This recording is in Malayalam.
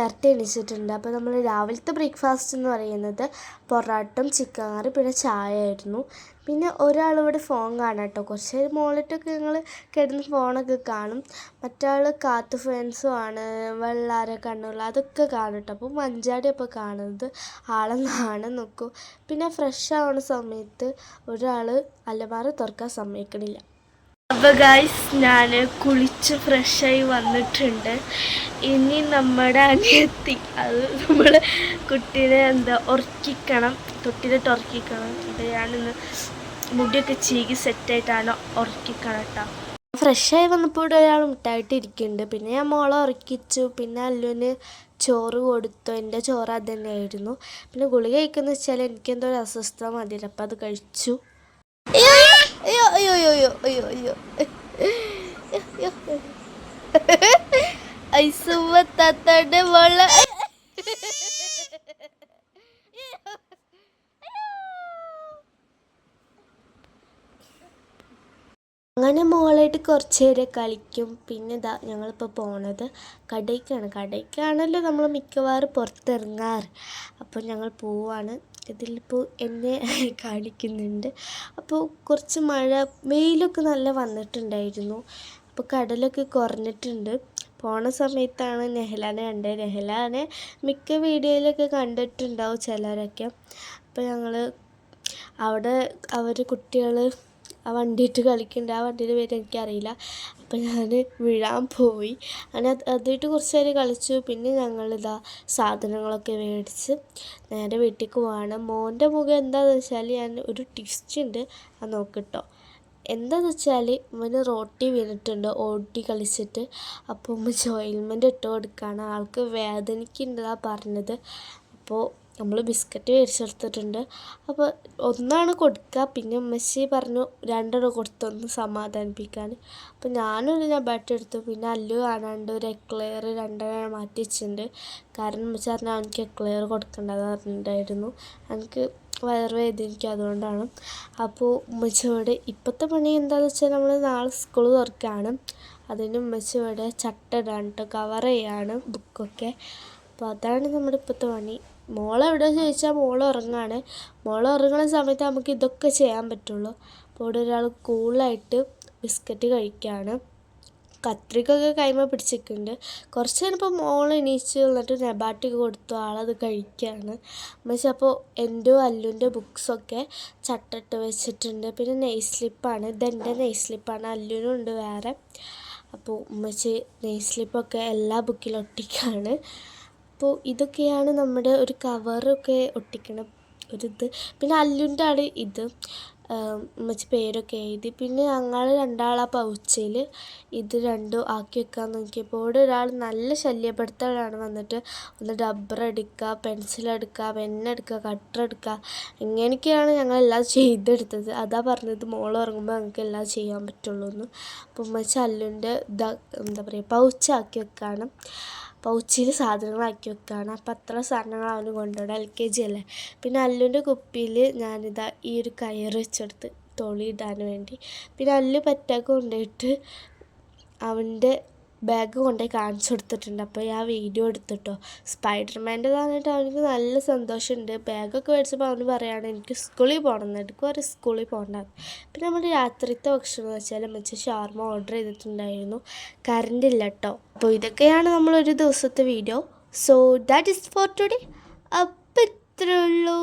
നേരത്തെ എണീച്ചിട്ടുണ്ട്. അപ്പോൾ നമ്മൾ രാവിലത്തെ ബ്രേക്ക്ഫാസ്റ്റ് എന്ന് പറയുന്നത് പൊറോട്ടും ചിക്കൻ കറി പിന്നെ ചായ ആയിരുന്നു പിന്നെ ഒരാളിവിടെ ഫോൺ കാണാം കേട്ടോ. കുറച്ച് നേരം മുകളിലിട്ടൊക്കെ ഞങ്ങൾ കിടന്ന് ഫോണൊക്കെ കാണും. മറ്റാൾ കാത്തു ഫാൻസും ആണ്. വെള്ളാര കണ്ണുള്ള അതൊക്കെ കാണും കേട്ടോ. അപ്പോൾ മഞ്ചാടി അപ്പോൾ കാണുന്നത് ആളെ നാണം നോക്കും. പിന്നെ ഫ്രഷ് ആവുന്ന സമയത്ത് ഒരാൾ അലമാര തുറക്കാൻ സമ്മതിക്കണില്ല. അപ്പോൾ ഗൈസ് ഞാൻ കുളിച്ച് ഫ്രഷായി വന്നിട്ടുണ്ട്. ഇനി നമ്മുടെ അനിയത്തി അത് നമ്മൾ കുട്ടീനെ എന്താ ഉറക്കിക്കണം തൊട്ടിലിട്ട് ഉറക്കിക്കണം അപ്പം ഞാനിന്ന് മുടിയൊക്കെ ചീകി സെറ്റായിട്ടാണ് ഉറക്കിക്കണം കേട്ടോ ഫ്രഷായി വന്നപ്പോൾ ഇവിടെ ഒരാൾ മുട്ടായിട്ട് ഇരിക്കുന്നുണ്ട്. പിന്നെ ഞാൻ മോളെ ഉറക്കിച്ചു. പിന്നെ അല്ലുവിന് ചോറ് കൊടുത്തു. എന്റെ ചോറ് അത് തന്നെയായിരുന്നു. പിന്നെ ഗുളിക കഴിക്കുന്ന വെച്ചാൽ എനിക്കെന്തോ ഒരു അസ്വസ്ഥത മതിയില്ല അപ്പോൾ അത് കഴിച്ചു. അയ്യോ അയ്യോ. അയ്യോ അയ്യോ. ഐസുവത്താത്തയുടെ വള അങ്ങനെ മോളായിട്ട് കുറച്ച് നേരം കളിക്കും. പിന്നെ ഇതാ ഞങ്ങളിപ്പോൾ പോണത് കടയ്ക്കാണ്. കടയ്ക്കാണല്ലോ നമ്മൾ മിക്കവാറും പുറത്തിറങ്ങാറ്. അപ്പോൾ ഞങ്ങൾ പോവാണ്. ഇതിലിപ്പോൾ എന്നെ കാണിക്കുന്നുണ്ട്. അപ്പോൾ കുറച്ച് മഴ വെയിലൊക്കെ നല്ല വന്നിട്ടുണ്ടായിരുന്നു. അപ്പോൾ കടലൊക്കെ കുറഞ്ഞിട്ടുണ്ട്. പോണ സമയത്താണ് നെഹ്ലാനെ കണ്ടത്. നെഹ്ലാനെ മിക്ക വീഡിയോയിലൊക്കെ കണ്ടിട്ടുണ്ടാവും ചിലരൊക്കെ. അപ്പോൾ ഞങ്ങൾ അവിടെ അവർ കുട്ടികൾ ആ വണ്ടിയിട്ട് കളിക്കുന്നുണ്ട് ആ വണ്ടിയുടെ പേര് എനിക്കറിയില്ല. അപ്പോൾ ഞാൻ വീഴാൻ പോയി. അങ്ങനെ അതായിട്ട് കുറച്ച് നേരം കളിച്ചു. പിന്നെ ഞങ്ങളിതാ സാധനങ്ങളൊക്കെ മേടിച്ച് നേരെ വീട്ടിലേക്ക് പോവാണ്. മോന്റെ മുഖം എന്താണെന്ന് വെച്ചാൽ ഞാൻ ഒരു ടിസ്റ്റ് ഉണ്ട് അത് നോക്കിട്ടോ. എന്താണെന്ന് വെച്ചാൽ ഇവന് റോട്ടി വീണിട്ടുണ്ട്. ഓടി കളിച്ചിട്ട്. അപ്പോൾ ഉമ്മ ഓയിൽമെന്റ് ഇട്ട് കൊടുക്കുകയാണ് ആൾക്ക് വേദനിക്കുന്നതാണ് പറഞ്ഞത്. അപ്പോൾ നമ്മൾ ബിസ്ക്കറ്റ് മേടിച്ചെടുത്തിട്ടുണ്ട്. അപ്പോൾ ഒന്നാണ് കൊടുക്കുക പിന്നെ ഉമ്മച്ചി പറഞ്ഞു രണ്ടെണ്ണം കൊടുത്തൊന്ന് സമാധാനിപ്പിക്കാൻ അപ്പോൾ ഞാനൊരു നബാട്ട് എടുത്തു. പിന്നെ അല്ലു കാണാണ്ട് ഒരു എക്ലെയർ രണ്ടെണ്ണം മാറ്റി വെച്ചിട്ടുണ്ട്. കാരണം ഉമ്മച്ചി പറഞ്ഞാൽ എനിക്ക് എക്ലെയർ കൊടുക്കേണ്ടതെന്ന് പറഞ്ഞിട്ടുണ്ടായിരുന്നു. എനിക്ക് വയറ് വേദനിക്കും അതുകൊണ്ടാണ്. അപ്പോൾ ഉമ്മച്ചിയോട് ഇപ്പോഴത്തെ പണി എന്താണെന്ന് വെച്ചാൽ നമ്മൾ നാളെ സ്കൂൾ തുറക്കുകയാണ് അതിന് ഉമ്മച്ചിയോടെ ചട്ട ഇടാണ് കേട്ടോ കവർ ചെയ്യാണ് ബുക്കൊക്കെ അപ്പോൾ അതാണ് നമ്മുടെ ഇപ്പോഴത്തെ പണി. മോൾ എവിടെ ചോദിച്ചാൽ മോൾ ഉറങ്ങാണ് മോൾ ഉറങ്ങുന്ന സമയത്ത് നമുക്ക് ഇതൊക്കെ ചെയ്യാൻ പറ്റുള്ളൂ. അപ്പോൾ ഇവിടെ ഒരാൾ കൂളായിട്ട് ബിസ്ക്കറ്റ് കഴിക്കുകയാണ് കത്രികൊക്കെ കൈമ പിടിച്ചിട്ടുണ്ട്. കുറച്ച് കഴിഞ്ഞപ്പോൾ മോൾ എണീച്ച് വന്നിട്ട് നെബാട്ടിക്ക് കൊടുത്തു. ആളത് കഴിക്കുകയാണ് പക്ഷേ അപ്പോൾ എന്റെ അല്ലുന്റെ ബുക്സൊക്കെ ചട്ടിട്ട് വെച്ചിട്ടുണ്ട്. പിന്നെ നെയ് സ്ലിപ്പാണ് ഇതെന്റെ നെയ് സ്ലിപ്പാണ് അല്ലുനും ഉണ്ട് വേറെ. അപ്പോൾ ഉമ്മച്ചി നെയ് സ്ലിപ്പൊക്കെ എല്ലാ ബുക്കിലും ഒട്ടിക്കുകയാണ് അപ്പോൾ ഇതൊക്കെയാണ് നമ്മുടെ ഒരു കവറൊക്കെ ഒട്ടിക്കണം ഒരിത് പിന്നെ അല്ലുന്റെ ആണ് ഇത് ഉമ്മച്ചി പേരൊക്കെ എഴുതി. പിന്നെ ഞങ്ങൾ രണ്ടാൾ ആ പൗച്ചയിൽ ഇത് രണ്ടും ആക്കി വെക്കാൻ നോക്കിയപ്പോൾ ഒരാൾ നല്ല ശല്യപ്പെടുത്തലാണ് വന്നിട്ട് ഒന്ന് റബ്ബർ എടുക്കുക പെൻസിൽ എടുക്കുക പെണ്ണെടുക്കുക കട്ടർ എടുക്കുക. ഇങ്ങനെയൊക്കെയാണ് ഞങ്ങളെല്ലാം ചെയ്തെടുത്തത്. അതാ പറഞ്ഞത് മോൾ ഉറങ്ങുമ്പോൾ ഞങ്ങൾക്ക് എല്ലാം ചെയ്യാൻ പറ്റുള്ളൂ എന്ന് അപ്പോൾ ഉമ്മച്ചി അല്ലുന്റെ ഇതാ എന്താ പറയുക പൗച്ചാക്കി വെക്കാണ്. പൗച്ചിൽ സാധനങ്ങളാക്കി വെക്കുകയാണ് അപ്പം അത്ര സാധനങ്ങൾ അവന് കൊണ്ടുപോകണം എൽ കെ ജി അല്ലേ? പിന്നെ അല്ലുന്റെ കുപ്പിയിൽ ഞാനിതാ ഈ ഒരു കയർ വെച്ചെടുത്ത് തൊളി വേണ്ടി. പിന്നെ അല്ലു പറ്റാക്ക് കൊണ്ടുപോയിട്ട് അവന്റെ ബാഗ് കൊണ്ടുപോയി കാണിച്ചു കൊടുത്തിട്ടുണ്ട് അപ്പോൾ ഞാൻ വീഡിയോ എടുത്തിട്ടോ. സ്പൈഡർമാന്റെ പറഞ്ഞിട്ട് അവനക്ക് നല്ല സന്തോഷമുണ്ട്. ബാഗൊക്കെ മേടിച്ചപ്പോൾ അവന് പറയുകയാണ് എനിക്ക് സ്കൂളിൽ പോകണം എടുക്കും പറയും സ്കൂളിൽ പോകേണ്ടത് പിന്നെ നമ്മൾ രാത്രിത്തെ ഭക്ഷണം എന്ന് വെച്ചാൽ മെച്ച ഷാർമ ഓർഡർ ചെയ്തിട്ടുണ്ടായിരുന്നു. കറണ്ട് ഇല്ല കേട്ടോ അപ്പോൾ ഇതൊക്കെയാണ് നമ്മളൊരു ദിവസത്തെ video so that is for today അപ്പം ഇത്രേ ഉള്ളൂ.